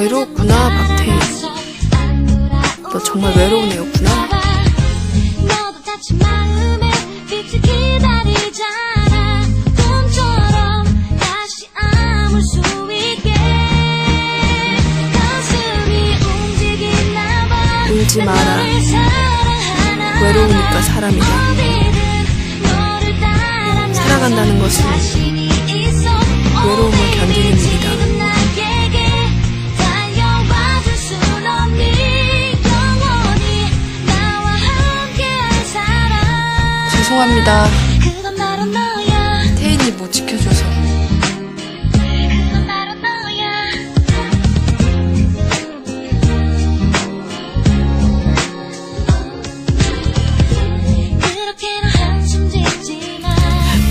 외롭구나, 박태희. 너 정말 외로운 애였구나. 울지 마라. 외로우니까 봐. 사람이다. 살아간다는 것은. 외로움을 견디는 일 죄송합니다. 태인이 못 지켜줘서.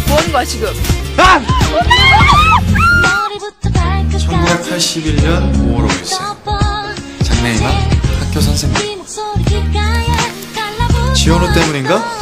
뭐 하는 거야, 지금? 발끝까지 1981년 5월 5일생 장래희망 학교 선생님 지원호 때문인가?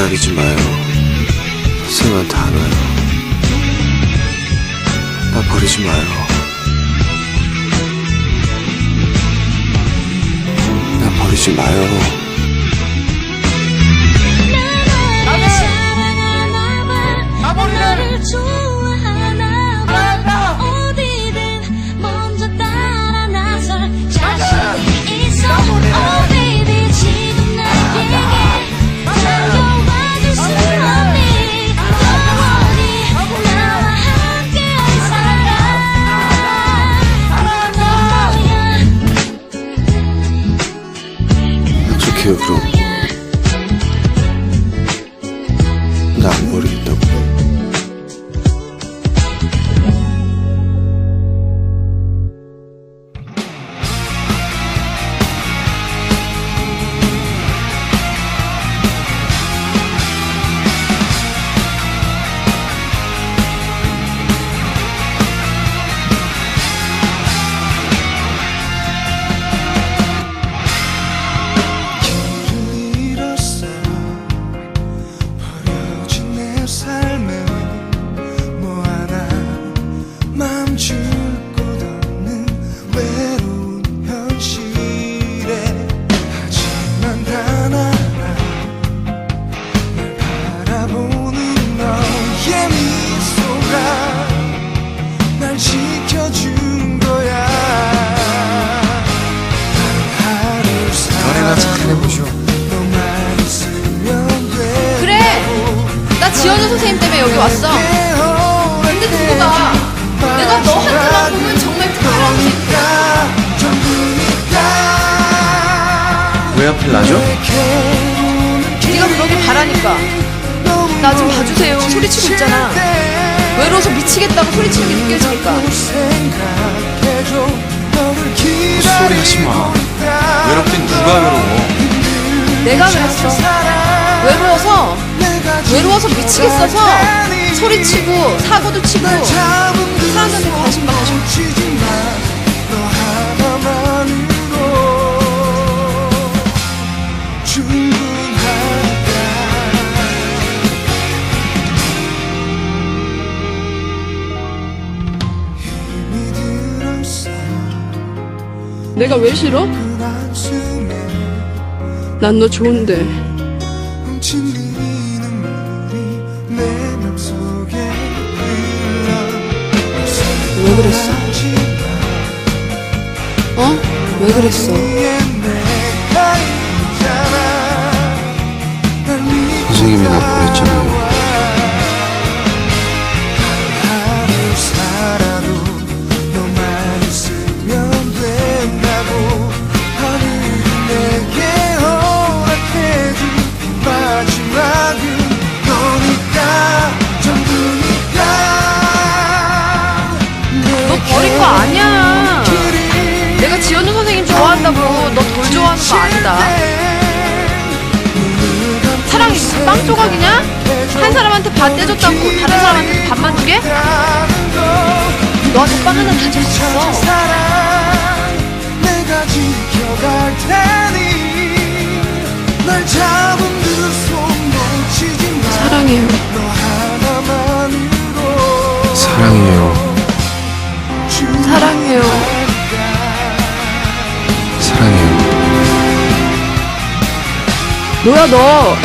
기다리지 마요. 선생님한테 안 와요? 나 버리지 마요. 나 버리지 마요 나안 지원우 선생님 때문에 여기 왔어. 근데 봐. 내가 너 한테만 보면 정말 특별한 게왜 하필 나죠? 네가 그러길 바라니까. 나 좀 봐주세요. 소리치고 있잖아. 외로워서 미치겠다고 소리치는 게 느껴지니까. 헛소리 하지 마. 외롭긴 누가 외로워 내가 그랬어. 외로워서, 외로워서 미치겠어서 소리치고 사고도 치고 사람들한테 관심 받고 싶어. 내가 왜 싫어? 난 너 좋은데. 왜 그랬어? 왜 그랬어? 선생님이 나 보냈잖아 빵 조각이냐? 한 사람한테 반 떼줬다고 다른 사람한테 반만 주게? 너한테 빵 하나 다 줄 수 있어. 사랑 사랑해요. 사랑해요. 사랑해요. 사랑해요. 뭐야 너